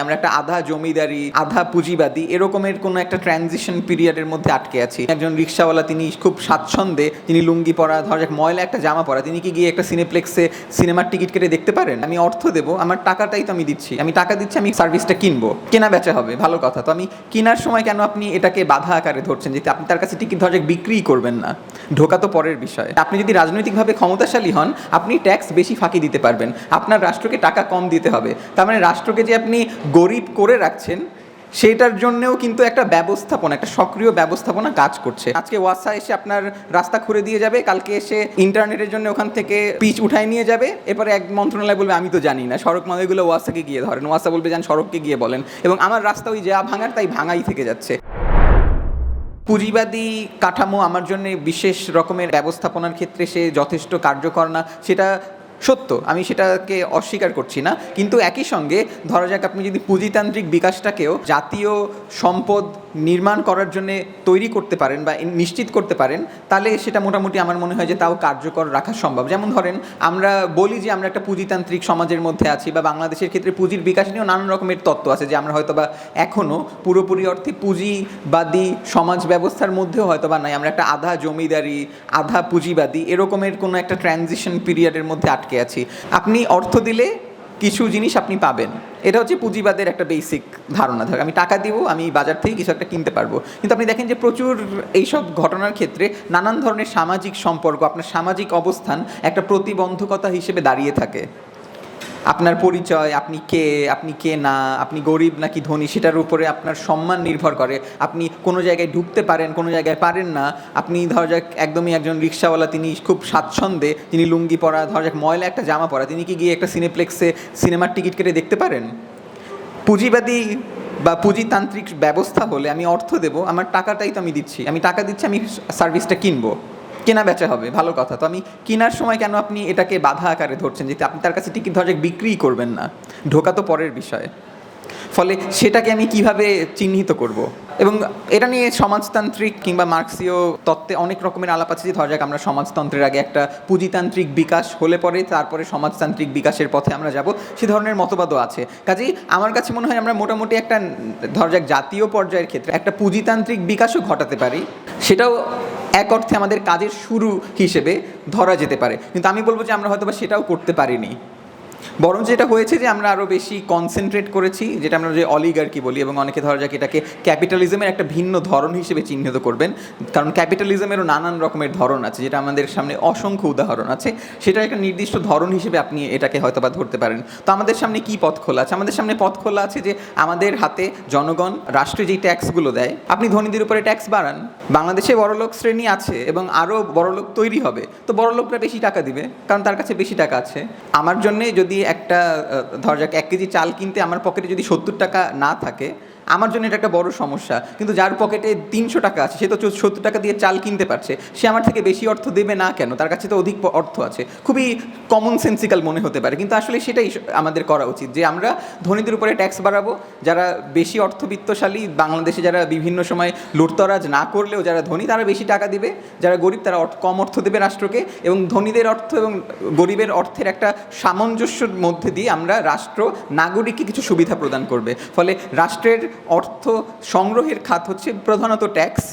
আমরা একটা আধা জমিদারি, আধা পুঁজিবাদী এরকমের কোনো একটা ট্রানজিশন পিরিয়ডের মধ্যে আটকে আছি। একজন রিক্সাওয়ালা, তিনি খুব স্বাচ্ছন্দ্যে, তিনি লুঙ্গি পরা, ধর এক ময়লা একটা জামা পরা, তিনি কি গিয়ে একটা সিনেপ্লেক্সে সিনেমার টিকিট কেটে দেখতে পারেন? আমি অর্থ দেবো, আমার টাকাটাই তো আমি দিচ্ছি। আমি টাকা দিচ্ছি, আমি সার্ভিসটা কিনবো। কেনা বেচা হবে, ভালো কথা। তো আমি কেনার সময় কেন আপনি এটাকে বাধা আকারে ধরছেন? যে আপনি তার কাছে টিকিট ধর বিক্রি করবেন না। ঢোকা তো পরের বিষয়। আপনি যদি রাজনৈতিকভাবে ক্ষমতাশালী হন, আপনি ট্যাক্স বেশি ফাঁকি দিতে পারবেন। আপনার রাষ্ট্রকে টাকা কম দিতে হবে। তার মানে রাষ্ট্রকে যে আপনি গরিব করে রাখছেন সেটার জন্যেও কিন্তু একটা ব্যবস্থাপনা, একটা সক্রিয় ব্যবস্থাপনা কাজ করছে। আজকে ওয়াসা এসে আপনার রাস্তা খুঁড়ে দিয়ে যাবে, কালকে এসে ইন্টারনেটের জন্য ওখান থেকে পিচ উঠায় নিয়ে যাবে, এরপরে এক মন্ত্রণালয় বলবে, আমি তো জানি না। সড়ক মালিকগুলো ওয়াসাকে গিয়ে ধরেন, ওয়াসা বলবে, যান সড়ককে গিয়ে বলেন। এবং আমার রাস্তা ওই যা ভাঙার, তাই ভাঙাই থেকে যাচ্ছে। পুঁজিবাদী কাঠামো আমার জন্য বিশেষ রকমের ব্যবস্থাপনার ক্ষেত্রে সে যথেষ্ট কার্যকর না। সেটা সত্য, আমি সেটাকে অস্বীকার করছি না। কিন্তু একই সঙ্গে ধরা যাক আপনি যদি পুঁজিতান্ত্রিক বিকাশটাকেও জাতীয় সম্পদ নির্মাণ করার জন্য তৈরি করতে পারেন বা নিশ্চিত করতে পারেন, তাহলে সেটা মোটামুটি আমার মনে হয় যে তাও কার্যকর রাখা সম্ভব। যেমন ধরেন, আমরা বলি যে আমরা একটা পুঁজিতান্ত্রিক সমাজের মধ্যে আছি বা বাংলাদেশের ক্ষেত্রে পুঁজির বিকাশ নিয়েও নানান রকমের তত্ত্ব আছে, যে আমরা হয়তো বা এখনও পুরোপুরি অর্থে পুঁজিবাদী সমাজ ব্যবস্থার মধ্যেও হয়তো বা নাই। আমরা একটা আধা জমিদারি, আধা পুঁজিবাদী, এরকমের কোনো একটা ট্রানজিশন পিরিয়ডের মধ্যে আটকে আছি। আপনি অর্থ দিলে কিছু জিনিস আপনি পাবেন। এটা হচ্ছে পুঁজিবাদের একটা বেসিক ধারণা। ধর, আমি টাকা দিব, আমি বাজার থেকে কিছু একটা কিনতে পারব। কিন্তু আপনি দেখেন যে প্রচুর এইসব ঘটনার ক্ষেত্রে নানান ধরনের সামাজিক সম্পর্ক, আপনার সামাজিক অবস্থান একটা প্রতিবন্ধকতা হিসেবে দাঁড়িয়ে থাকে। আপনার পরিচয়, আপনি কে আপনি কে না, আপনি গরিব নাকি ধনী, সেটার উপরে আপনার সম্মান নির্ভর করে। আপনি কোনো জায়গায় ঢুকতে পারেন, কোনো জায়গায় পারেন না। আপনি ধর যাক একদমই একজন রিক্সাওয়ালা, তিনি খুব স্বাচ্ছন্দ্যে, তিনি লুঙ্গি পরা, ধর যাক ময়লা একটা জামা পরা, তিনি কি গিয়ে একটা সিনেপ্লেক্সে সিনেমার টিকিট কেটে দেখতে পারেন? পুঁজিবাদী বা পুঁজিতান্ত্রিক ব্যবস্থা হলে আমি অর্থ দেবো, আমার টাকাটাই তো আমি দিচ্ছি, আমি টাকা দিচ্ছি, আমি সার্ভিসটা কিনবো। কেনা বেচা হবে, ভালো কথা। তো আমি কেনার সময় কেন আপনি এটাকে বাধা আকারে ধরছেন? যে আপনি তার কাছে টিকিট ধরে বিক্রি করবেন না। ঢোকা তো পরের বিষয়। ফলে সেটাকে আমি কীভাবে চিহ্নিত করব? এবং এটা নিয়ে সমাজতান্ত্রিক কিংবা মার্ক্সীয় তত্ত্বে অনেক রকমের আলাপ আছে যে ধরা যাক আমরা সমাজতন্ত্রের আগে একটা পুঁজিতান্ত্রিক বিকাশ হলে পরে তারপরে সমাজতান্ত্রিক বিকাশের পথে আমরা যাব, সে ধরনের মতবাদও আছে। কাজেই আমার কাছে মনে হয় আমরা মোটামুটি একটা, ধরা যাক জাতীয় পর্যায়ের ক্ষেত্রে একটা পুঁজিতান্ত্রিক বিকাশও ঘটাতে পারি। সেটাও এক অর্থে আমাদের কাজের শুরু হিসেবে ধরা যেতে পারে। কিন্তু আমি বলব যে আমরা হয়তো বা সেটাও করতে পারিনি। বরং যেটা হয়েছে যে আমরা আরও বেশি কনসেন্ট্রেট করেছি, যেটা আমরা যে অলিগার্কি বলি এবং অনেকে ধরা যাক এটাকে ক্যাপিটালিজমের একটা ভিন্ন ধরন হিসেবে চিহ্নিত করবেন। কারণ ক্যাপিটালিজমেরও নানান রকমের ধরন আছে, যেটা আমাদের সামনে অসংখ্য উদাহরণ আছে। সেটা একটা নির্দিষ্ট ধরন হিসেবে আপনি এটাকে হয়তো বা ধরতে পারেন। তো আমাদের সামনে কি পথ খোলা আছে? আমাদের সামনে পথ খোলা আছে যে আমাদের হাতে জনগণ রাষ্ট্রে যেই ট্যাক্সগুলো দেয়, আপনি ধনীদের উপরে ট্যাক্স বাড়ান। বাংলাদেশে বড়লোক শ্রেণি আছে এবং আরও বড়লোক তৈরি হবে। তো বড়লোকরা বেশি টাকা দিবে, কারণ তার কাছে বেশি টাকা আছে। আমার জন্যে যদি একটা ধর যাক এক কেজি চাল কিনতে আমার পকেটে যদি সত্তর টাকা না থাকে আমার জন্য এটা একটা বড় সমস্যা। কিন্তু যার পকেটে তিনশো টাকা আছে, সে তো সত্তর টাকা দিয়ে চাল কিনতে পারছে। সে আমার থেকে বেশি অর্থ দেবে না কেন? তার কাছে তো অধিক অর্থ আছে। খুবই কমন সেন্সিক্যাল মনে হতে পারে। কিন্তু আসলে সেটাই আমাদের করা উচিত যে আমরা ধনীদের উপরে ট্যাক্স বাড়াবো, যারা বেশি অর্থবিত্তশালী, বাংলাদেশে যারা বিভিন্ন সময় লুটতরাজ না করলেও যারা ধনী, তারা বেশি টাকা দিবে। যারা গরিব, তারা কম অর্থ দেবে রাষ্ট্রকে। এবং ধনীদের অর্থ এবং গরিবের অর্থের একটা সামঞ্জস্যর মধ্যে দিয়ে আমরা রাষ্ট্র নাগরিককে কিছু সুবিধা প্রদান করবে। ফলে রাষ্ট্রের অর্থ সংগ্রহের খাত হচ্ছে প্রধানত ট্যাক্স।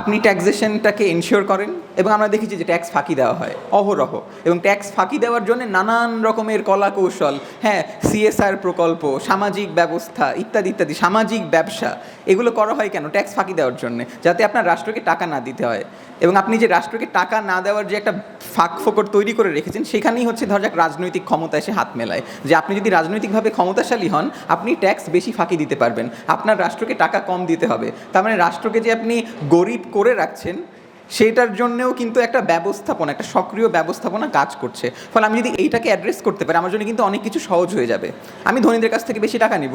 আপনি ট্যাক্সেশনটাকে এনশিওর করেন এবং আমরা দেখেছি যে ট্যাক্স ফাঁকি দেওয়া হয়, অহরহ। এবং ট্যাক্স ফাঁকি দেওয়ার জন্য নানান রকমের কলা কৌশল হ্যাঁ সিএসআর প্রকল্প, সামাজিক ব্যবস্থা ইত্যাদি ইত্যাদি, সামাজিক ব্যবসা, এগুলো করা হয় কেন? ট্যাক্স ফাঁকি দেওয়ার জন্য, যাতে আপনার রাষ্ট্রকে টাকা না দিতে হয়। এবং আপনি যে রাষ্ট্রকে টাকা না দেওয়ার যে একটা ফাঁক ফোকর তৈরি করে রেখেছেন, সেখানেই হচ্ছে ধর যাক রাজনৈতিক ক্ষমতা এসে হাত মেলায়। যে আপনি যদি রাজনৈতিকভাবে ক্ষমতাশালী হন, আপনি ট্যাক্স বেশি ফাঁকি দিতে পারবেন। আপনার রাষ্ট্রকে টাকা কম দিতে হবে। তার মানে রাষ্ট্রকে যে আপনি গরিব করে রাখছেন সেটার জন্যও কিন্তু একটা ব্যবস্থাপনা, একটা সক্রিয় ব্যবস্থাপনা কাজ করছে। ফলে আমি যদি এইটাকে অ্যাড্রেস করতে পারি, আমার জন্য কিন্তু অনেক কিছু সহজ হয়ে যাবে। আমি ধনীদের কাছ থেকে বেশি টাকা নিব।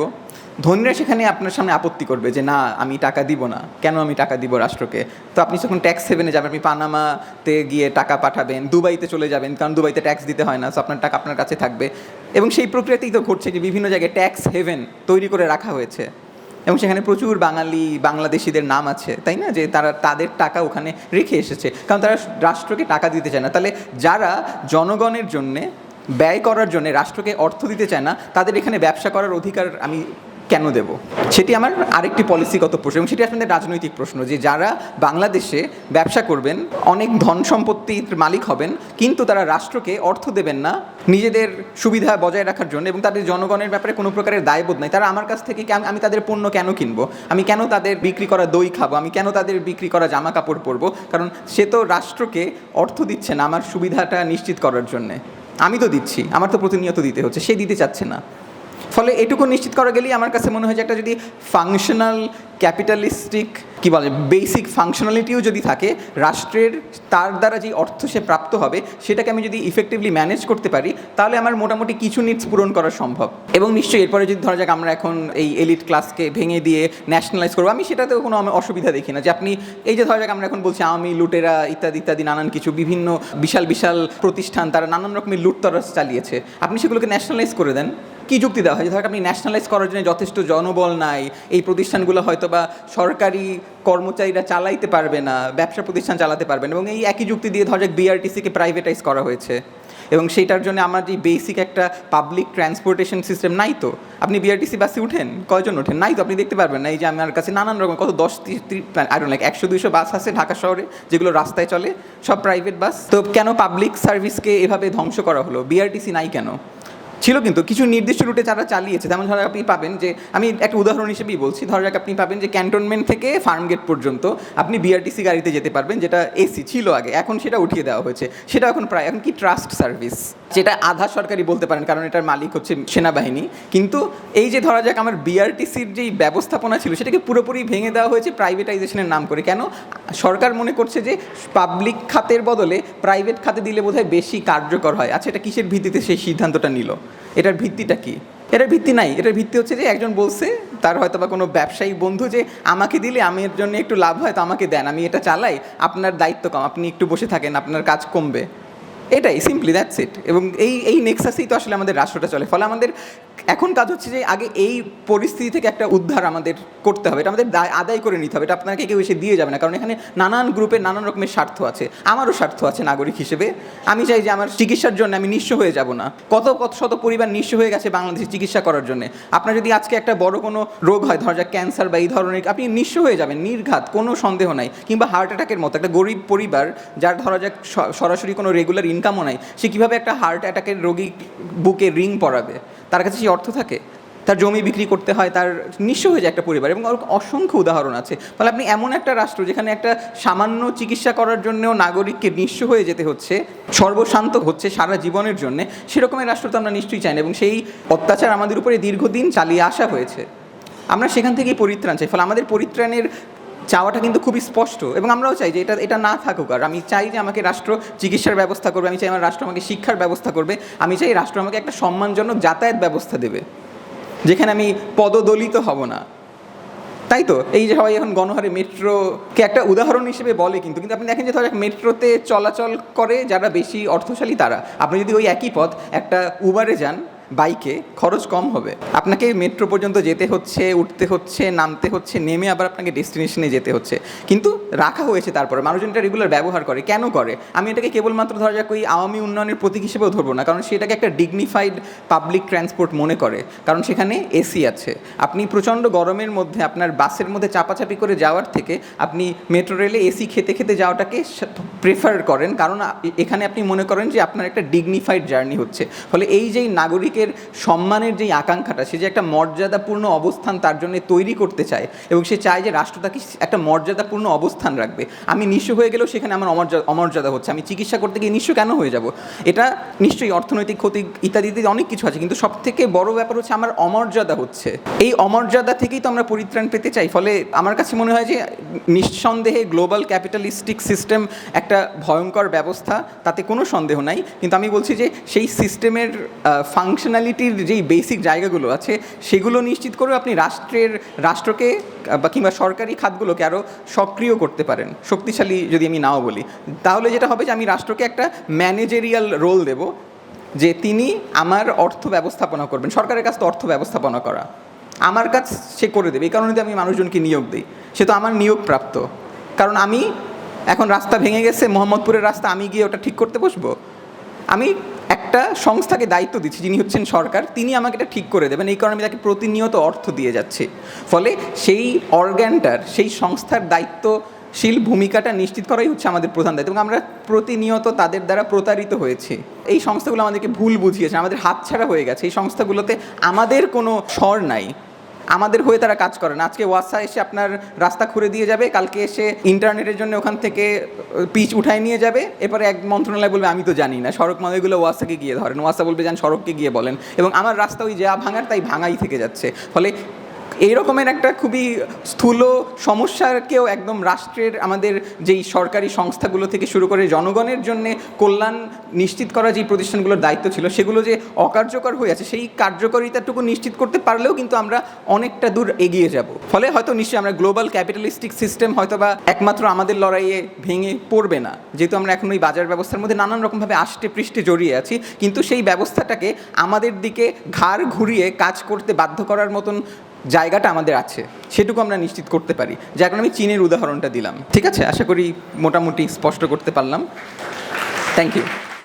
ধনীরা সেখানে আপনার সামনে আপত্তি করবে যে, না, আমি টাকা দিব না। কেন আমি টাকা দিব রাষ্ট্রকে? তো আপনি যখন ট্যাক্স সেভেনে যাবেন, আপনি পানামাতে গিয়ে টাকা পাঠাবেন দুবাইতে চলে যাবেন, কারণ দুবাইতে ট্যাক্স দিতে হয় না সো আপনার টাকা আপনার কাছে থাকবে। এবং সেই প্রক্রিয়াতেই তো ঘটছে যে, বিভিন্ন জায়গায় ট্যাক্স হেভেন তৈরি করে রাখা হয়েছে। এবং সেখানে প্রচুর বাঙালি, বাংলাদেশিদের নাম আছে, তাই না? যে তারা, তাদের টাকা ওখানে রেখে এসেছে। কারণ তারা রাষ্ট্রকে টাকা দিতে চায় না। তাহলে যারা জনগণের জন্যে ব্যয় করার জন্য রাষ্ট্রকে অর্থ দিতে চায় না, তাদের এখানে ব্যবসা করার অধিকার আমি কেন দেব? সেটি আমার আরেকটি পলিসিগত প্রশ্ন এবং সেটি আসলে রাজনৈতিক প্রশ্ন যে যারা বাংলাদেশে ব্যবসা করবেন, অনেক ধন সম্পত্তির মালিক হবেন, কিন্তু তারা রাষ্ট্রকে অর্থ দেবেন না নিজেদের সুবিধা বজায় রাখার জন্য এবং তাদের জনগণের ব্যাপারে কোনো প্রকারের দায়বোধ নাই। তারা আমার কাছ থেকে আমি তাদের পণ্য কেন কিনবো? আমি কেন তাদের বিক্রি করা দই খাব? আমি কেন তাদের বিক্রি করা জামা কাপড় পরবো? কারণ সে তো রাষ্ট্রকে অর্থ দিচ্ছে না আমার সুবিধাটা নিশ্চিত করার জন্যে। আমি তো দিচ্ছি, আমার তো প্রতিনিয়ত দিতে হচ্ছে, সে দিতে চাচ্ছে না। ফলে এটুকু নিশ্চিত করা গেলেই আমার কাছে মনে হয় যে একটা যদি ফাংশনাল ক্যাপিটালিস্টিক কি বলে বেসিক ফাংশনালিটিও যদি থাকে, রাষ্ট্রের তার দ্বারা যে অর্থ সে প্রাপ্ত হবে, সেটাকে আমি যদি ইফেক্টিভলি ম্যানেজ করতে পারি, তাহলে আমার মোটামুটি কিছু নিডস পূরণ করা সম্ভব। এবং নিশ্চয়ই এরপরে যদি ধরা যাক আমরা এখন এই এলিট ক্লাসকে ভেঙে দিয়ে ন্যাশনালাইজ করব, আমি সেটাতেও কোনো আমি অসুবিধা দেখি না যে আপনি, এই যে ধরা যাক আমরা এখন বলছি আমি লুটেরা ইত্যাদি ইত্যাদি, নানান কিছু বিভিন্ন বিশাল বিশাল প্রতিষ্ঠান, তারা নানান রকমের লুটতরাজ চালিয়েছে, আপনি সেগুলোকে ন্যাশনালাইজ করে দেন। কি যুক্তি দেওয়া হয় ধরো আপনি ন্যাশনালাইজ করার জন্য যথেষ্ট জনবল নাই, এই প্রতিষ্ঠানগুলো হয়তো বা সরকারি কর্মচারীরা চালাইতে পারবে না, ব্যবসা প্রতিষ্ঠান চালাতে পারবে না এবং এই একই যুক্তি দিয়ে ধরা যাক বিআরটিসিকে প্রাইভেটাইজ করা হয়েছে এবং সেইটার জন্য আমার যে বেসিক একটা পাবলিক ট্রান্সপোর্টেশন সিস্টেম নাই তো। আপনি বিআরটিসি বাসে উঠেন, কয়জন ওঠেন? নাই তো, আপনি দেখতে পারবেন না। এই যে আমার কাছে নানান রকম, কত দশ আই লাইক একশো, দুইশো বাস আছে ঢাকা শহরে যেগুলো রাস্তায় চলে, সব প্রাইভেট বাস। তো কেন পাবলিক সার্ভিসকে এভাবে ধ্বংস করা হলো? বিআরটিসি নাই কেন? ছিল কিন্তু কিছু নির্দিষ্ট রুটে যারা চালিয়েছে, যেমন ধরো আপনি পাবেন যে, আমি একটা উদাহরণ হিসেবেই বলছি, ধরো আপনি পাবেন যে ক্যান্টনমেন্ট থেকে ফার্মগেট পর্যন্ত আপনি বিআরটিসি গাড়িতে যেতে পারবেন, যেটা এসি ছিল আগে, এখন সেটা উঠিয়ে দেওয়া হয়েছে। সেটা এখন প্রায়, এখন কি ট্রাস্ট সার্ভিস যেটা আধা সরকারি বলতে পারেন, কারণ এটার মালিক হচ্ছে সেনাবাহিনী। কিন্তু এই যে ধরা যাক আমার বিআরটিসির যেই ব্যবস্থাপনা ছিল, সেটাকে পুরোপুরি ভেঙে দেওয়া হয়েছে প্রাইভেটাইজেশনের নাম করে। কেন? সরকার মনে করছে যে পাবলিক খাতের বদলে প্রাইভেট খাতে দিলে বোধহয় বেশি কার্যকর হয়। আচ্ছা এটা কিসের ভিত্তিতে সেই সিদ্ধান্তটা নিল? এটার ভিত্তিটা কি? এটার ভিত্তি নাই। এটার ভিত্তি হচ্ছে যে একজন বলছে, তার হয়তো বা কোনো ব্যবসায়ী বন্ধু যে আমাকে দিলে আমি এর জন্য একটু লাভ হয়, তো আমাকে দেন। আমি এটা চালাই, আপনার দায়িত্ব কম। আপনি একটু বসে থাকেন, আপনার কাজ কমবে। এটাই সিম্পলি দ্যাটস ইট এবং এই এই নেক্সাসেই তো আসলে আমাদের রাষ্ট্রটা চলে। ফলে আমাদের এখন কাজ হচ্ছে যে আগে এই পরিস্থিতি থেকে একটা উদ্ধার আমাদের করতে হবে। এটা আমাদের দায়, আদায় করে নিতে হবে। এটা আপনাকে কেউ এসে দিয়ে যাবে না। কারণ এখানে নানান গ্রুপের নানান রকমের স্বার্থ আছে। আমারও স্বার্থ আছে নাগরিক হিসেবে। আমি চাই যে আমার চিকিৎসার জন্য আমি নিঃস্ব হয়ে যাব না। কত কত, শত পরিবার নিঃস্ব হয়ে গেছে বাংলাদেশে চিকিৎসা করার জন্য। আপনার যদি আজকে একটা বড় কোনো রোগ হয়, ধরা যাক ক্যান্সার বা এই ধরনের, আপনি নিঃস্ব হয়ে যাবেন, নির্ঘাত, কোনো সন্দেহ নাই। কিংবা হার্ট অ্যাটাকের মতো। একটা গরিব পরিবার যার ধরা যাক সরাসরি কোনো রেগুলার ইনকামও নাই। সে কীভাবে একটা হার্ট অ্যাটাকের রোগী বুকে রিং পরাবে? তার কাছে সেই অর্থ থাকে? তার জমি বিক্রি করতে হয়, তার নিঃস্ব হয়ে যায় একটা পরিবার। এবং অসংখ্য উদাহরণ আছে। ফলে আপনি এমন একটা রাষ্ট্র যেখানে একটা সামান্য চিকিৎসা করার জন্যও নাগরিককে নিঃস্ব হয়ে যেতে হচ্ছে, সর্বশান্ত হচ্ছে সারা জীবনের জন্য সেরকমের রাষ্ট্র তো আমরা নিশ্চয়ই চাই না। এবং সেই অত্যাচার আমাদের উপরে দীর্ঘদিন চালিয়ে আসা হয়েছে। আমরা সেখান থেকেই পরিত্রাণ চাই। ফলে আমাদের পরিত্রাণের চাওয়াটা কিন্তু খুবই স্পষ্ট এবং আমরাও চাই যে এটা এটা না থাকুক। আর আমি চাই যে আমাকে রাষ্ট্র চিকিৎসার ব্যবস্থা করবে, আমি চাই আমার রাষ্ট্র আমাকে শিক্ষার ব্যবস্থা করবে, আমি চাই রাষ্ট্র আমাকে একটা সম্মানজনক যাতায়াত ব্যবস্থা দেবে, যেখানে আমি পদদলিত হব না। তাই তো? এই যে সবাই এখন গণহারে মেট্রোকে একটা উদাহরণ হিসেবে বলে কিন্তু কিন্তু আপনি দেখেন যে ধরো মেট্রোতে চলাচল করে যারা বেশি অর্থশালী তারা। আপনি যদি ওই একই পথ একটা উবারে যান বাইকে খরচ কম হবে। আপনাকে মেট্রো পর্যন্ত যেতে হচ্ছে, উঠতে হচ্ছে, নামতে হচ্ছে, নেমে আবার আপনাকে ডেস্টিনেশনে যেতে হচ্ছে। কিন্তু রাখা হয়েছে তারপরে, মানুষজন এটা রেগুলার ব্যবহার করে। কেন করে? আমি এটাকে কেবলমাত্র ধরা যাক ওই আওয়ামী উন্নয়নের প্রতীক হিসেবেও ধরবো না, কারণ সেটাকে একটা ডিগনিফাইড পাবলিক ট্রান্সপোর্ট মনে করে। কারণ সেখানে এসি আছে। আপনি প্রচণ্ড গরমের মধ্যে, আপনার বাসের মধ্যে চাপাচাপি করে যাওয়ার থেকে আপনি মেট্রো রেলে এসি খেতে খেতে যাওয়াটাকে প্রেফার করেন। কারণ এখানে আপনি মনে করেন যে আপনার একটা ডিগনিফাইড জার্নি হচ্ছে। ফলে এই যেই নাগরিকের সম্মানের যেই আকাঙ্ক্ষাটা, সে যে একটা মর্যাদাপূর্ণ অবস্থান তার জন্য তৈরি করতে চায় এবং সে চায় যে রাষ্ট্র তাকে একটা মর্যাদাপূর্ণ অবস্থান রাখবে। আমি নিঃস্ব হয়ে গেলেও সেখানে আমার অমর্যাদা অমর্যাদা হচ্ছে। আমি চিকিৎসা করতে গিয়ে নিঃস্ব কেন হয়ে যাব? এটা নিশ্চয়ই অর্থনৈতিক ক্ষতি ইত্যাদি অনেক কিছু আছে, কিন্তু সব থেকে বড় ব্যাপার হচ্ছে আমার অমর্যাদা হচ্ছে। এই অমর্যাদা থেকেই তো আমরা পরিত্রাণ পেতে চাই, ফলে আমার কাছে মনে হয় যে নিঃসন্দেহে গ্লোবাল ক্যাপিটালিস্টিক সিস্টেম একটা ভয়ঙ্কর ব্যবস্থা, তাতে কোনো সন্দেহ নাই। কিন্তু আমি বলছি যে সেই সিস্টেমের ফাংশনালিটির যেই বেসিক জায়গাগুলো আছে, সেগুলো নিশ্চিত করেও আপনি রাষ্ট্রের, রাষ্ট্রকে, বা কিংবা সরকারি খাতগুলোকে আরও সক্রিয় করতে পারেন। শক্তিশালী যদি আমি নাও বলি। তাহলে যেটা হবে যে আমি রাষ্ট্রকে একটা ম্যানেজেরিয়াল রোল দেব, যে তিনি আমার অর্থ ব্যবস্থাপনা করবেন। সরকারের কাছ তো অর্থ ব্যবস্থাপনা করা। আমার কাজ সে করে দেবে। এই কারণে আমি মানুষজনকে নিয়োগ দিই, সে তো আমার নিয়োগ প্রাপ্ত কারণ আমি এখন রাস্তা ভেঙে গেছে, মোহাম্মদপুরের রাস্তা, আমি গিয়ে ওটা ঠিক করতে বসবো? আমি একটা সংস্থাকে দায়িত্ব দিচ্ছি, যিনি হচ্ছেন সরকার, তিনি আমাকে এটা ঠিক করে দেবেন। এই কারণে আমি তাকে প্রতিনিয়ত অর্থ দিয়ে যাচ্ছি। ফলে সেই অর্গ্যানটার সেই সংস্থার দায়িত্বশীল ভূমিকাটা নিশ্চিত করাই হচ্ছে আমাদের প্রধান দায়িত্ব এবং আমরা প্রতিনিয়ত তাদের দ্বারা প্রতারিত হয়েছে। এই সংস্থাগুলো আমাদেরকে ভুল বুঝিয়েছে, আমাদের হাতছাড়া হয়ে গেছে। এই সংস্থাগুলোতে আমাদের কোনো স্বর নাই। আমাদের হয়ে তারা কাজ করেন আজকে ওয়াসা এসে আপনার রাস্তা খুঁড়ে দিয়ে যাবে, কালকে এসে ইন্টারনেটের জন্য ওখান থেকে পিচ উঠায় নিয়ে যাবে। এরপরে এক মন্ত্রণালয় বলবে, আমি তো জানি না। সড়ক মন্ত্রীগুলো ওয়াসাকে গিয়ে ধরেন। ওয়াসা বলবে যান সড়ককে গিয়ে বলেন। এবং আমার রাস্তা ওই যা ভাঙার তাই ভাঙাই থেকে যাচ্ছে। ফলে এই রকমের একটা খুবই স্থূল সমস্যাকেও একদম রাষ্ট্রের, আমাদের যেই সরকারি সংস্থাগুলো থেকে শুরু করে জনগণের জন্য কল্যাণ নিশ্চিত করা যেই প্রতিষ্ঠানগুলোর দায়িত্ব ছিল, সেগুলো যে অকার্যকর হয়ে আছে, সেই কার্যকারিতাটুকু নিশ্চিত করতে পারলেও কিন্তু আমরা অনেকটা দূর এগিয়ে যাব। ফলে হয়তো নিশ্চয়ই আমরা গ্লোবাল ক্যাপিটালিস্টিক সিস্টেম হয়তো বা একমাত্র আমাদের লড়াইয়ে ভেঙে পড়বে না। যেহেতু আমরা এখন ওই বাজার ব্যবস্থার মধ্যে নানান রকমভাবে আষ্টে পৃষ্ঠে জড়িয়ে আছি, কিন্তু সেই ব্যবস্থাটাকে আমাদের দিকে ঘাড় ঘুরিয়ে কাজ করতে বাধ্য করার মতন জায়গাটা আমাদের আছে, সেটুকু আমরা নিশ্চিত করতে পারি। যার এখন আমি চীনের উদাহরণটা দিলাম। ঠিক আছে? আশা করি মোটামুটি স্পষ্ট করতে পারলাম। Thank you